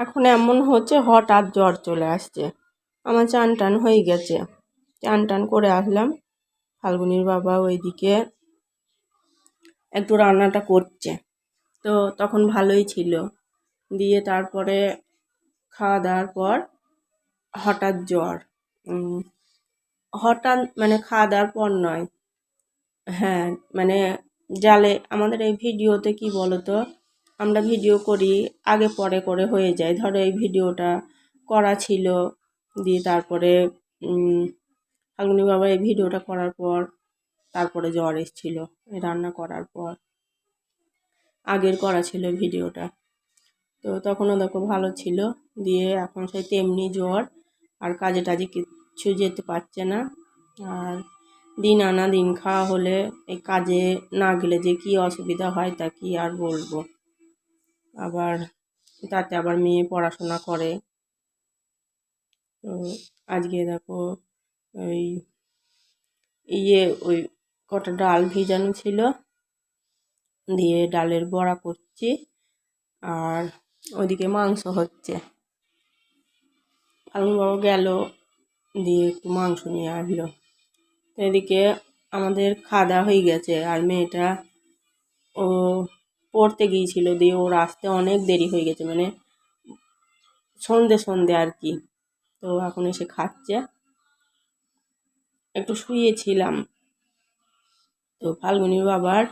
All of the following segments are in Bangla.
এখন এমন হচ্ছে, হঠাৎ জ্বর চলে আসছে। আমার চান টান হয়ে গেছে। চান টান করে আসলাম। ফাল্গুনির বাবা ওইদিকে একটু রান্নাটা করছে। তো তখন ভালোই ছিল। দিয়ে তারপরে খাওয়া দাওয়ার পর হঠাৎ জ্বর। হঠাৎ মানে খাওয়া দাওয়ার পর নয়। হ্যাঁ মানে জালে, আমাদের এই ভিডিওতে কি বলো তো আমরা ভিডিও করি, আগে পরে করে হয়ে যায়। ধরো এই ভিডিওটা করা ছিল, দিয়ে তারপরে ফাল্গুনি বাবা এই ভিডিওটা করার পর তারপরে জ্বর এসেছিল রান্না করার পর। আগের করা ছিল ভিডিওটা। তো তখনও দেখো ভালো ছিল, দিয়ে এখন সেই তেমনি জ্বর, আর কাজে টাজে কিচ্ছু যেতে পারছে না। আর দিন আনা দিন খাওয়া হলে এই কাজে না গেলে যে কী অসুবিধা হয় তা কি আর বলব। আবার তাতে আবার মেয়ে পড়াশোনা করে। তো আজকে দেখো ওই ইয়ে ওই কটা ডাল ভিজানো ছিল, দিয়ে ডালের বড়া করছি আর ওইদিকে মাংস হচ্ছে। ফাল্গুন বাবা গেল, দিয়ে একটু মাংস নিয়ে আসলো। এদিকে আমাদের খাওয়া হয়ে গেছে আর মেয়েটা পড়তে গিয়েছিল দিয়ে ওর আসতে অনেক দেরি হয়ে গেছে মানে সন্ধে সন্ধে আর কি। তো এখন এসে খাচ্ছে। একটু শুয়েছিলাম। তো ফাল্গুনি বাবার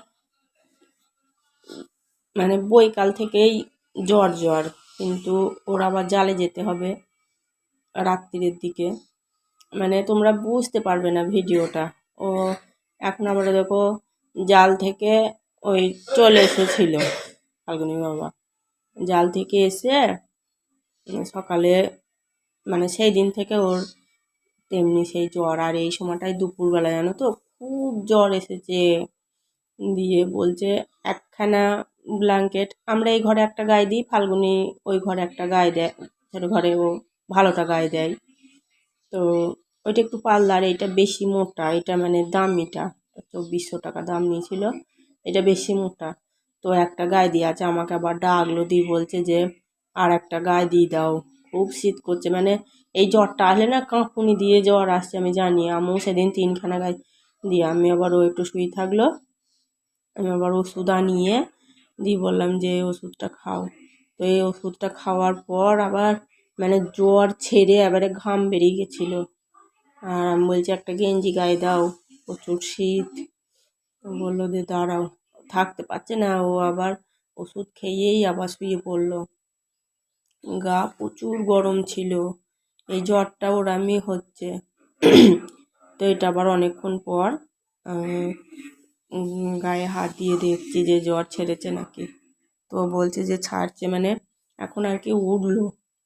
মানে বইকাল থেকেই জ্বর জ্বর। কিন্তু ওর আবার জালে যেতে হবে রাত্রির দিকে। মানে তোমরা বুঝতে পারবে না ভিডিওটা। ও এখন আবার দেখো জাল থেকে ওই চলে এসেছিল ফাল্গুনি বাবা। জাল থেকে এসে সকালে মানে সেই দিন থেকে ওর তেমনি সেই জ্বর আর এই সময়টায় দুপুরবেলা, জানো তো? খুব জ্বর এসেছে দিয়ে বলছে, একখানা ব্ল্যাঙ্কেট আমরা এই ঘরে একটা গায়ে দিই, ফাল্গুনি ওই ঘরে একটা গায়ে দেয় ছোটো ঘরে ও ভালোটা গায়ে দেয়। তো ওইটা একটু পাল্লার এটা বেশি মোটা, এটা মানে দামিটা চব্বিশশো টাকা দাম নিয়েছিল। এটা বেশি মোটা। তো একটা গায়ে দিয়ে আছে, আমাকে আবার ডাকলো, দিয়ে বলছে যে, আর একটা গায়ে দিয়ে দাও। খুব শীত করছে মানে এই জ্বরটা আসলে না কাঁপুনি দিয়ে জ্বর আসছে, আমি জানি। আমিও সেদিন তিনখানা গায়ে দিয়ে, আমি আবার ও একটু শুয়ে থাকল, আমি আবার ওষুধ আনিয়ে দিয়ে বললাম যে ওষুধটা খাও। তো এই ওষুধটা খাওয়ার পর আবার মানে জ্বর ছেড়ে এবারে ঘাম বেরিয়ে গেছিল। আর আমি বলছি, একটা গেঞ্জি গায়ে দাও, প্রচুর শীত। বলল যে, দাঁড়াও, থাকতে পারছে না। ও আবার ওষুধ খেয়েই আবার শুয়ে পড়ল। গা প্রচুর গরম ছিল। এই জ্বরটা ওরামই হচ্ছে তো এটা আবার অনেকক্ষণ পর গায়ে হাত দিয়ে দেখছি যে জ্বর ছেড়েছে নাকি। তো বলছে যে, ছাড়ছে। মানে এখন আর কি উঠল,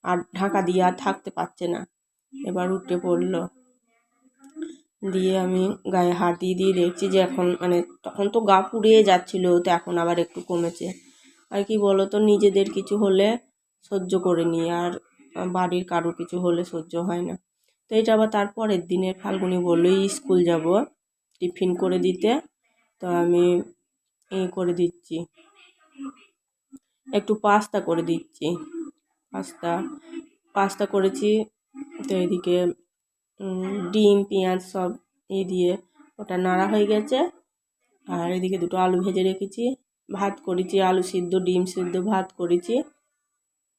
আর ঢাকা দিয়ে আর থাকতে পারছে না। এবার উঠে পড়ল। দিয়ে আমি গায়ে হাত দিয়ে দিয়ে দেখছি যে এখন মানে তখন তো গা পুড়িয়ে যাচ্ছিল, তো এখন আবার একটু কমেছে। আর কি বলো তো নিজেদের কিছু হলে সহ্য করে নিই, আর বাড়ির কারও কিছু হলে সহ্য হয় না। তো এটা আবার তারপরের দিনের ফাল্গুনি বলল স্কুল যাব, টিফিন করে দিতে, তো আমি এ করে দিচ্ছি। একটু পাস্তা করে দিচ্ছি। পাস্তা পাস্তা করেছি, তো এদিকে ডিম, পেঁয়াজ সব ই দিয়ে ওটা নাড়া হয়ে গেছে। আর এদিকে দুটো আলু ভেজে রেখেছি। ভাত করেছি, আলু সিদ্ধ, ডিম সিদ্ধ ভাত করেছি।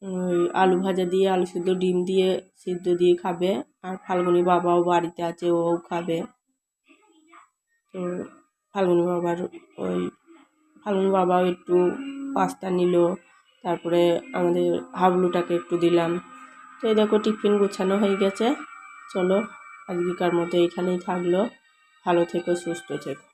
ওই আলু ভাজা দিয়ে, আলু সিদ্ধ, ডিম দিয়ে সিদ্ধ দিয়ে খাবে। আর ফাল্গুনি বাবাও বাড়িতে আছে ও খাবে। তো ফাল্গুনি বাবার ওই ফাল্গুনি বাবাও একটু পাস্তা নিল। তারপরে আমাদের হাবলুটাকে একটু দিলাম। তো এই দেখো টিফিন গোছানো হয়ে গেছে। চলো আজকেকার মতো এখানেই থাকল। ভালো থেকো সুস্থ থেকো।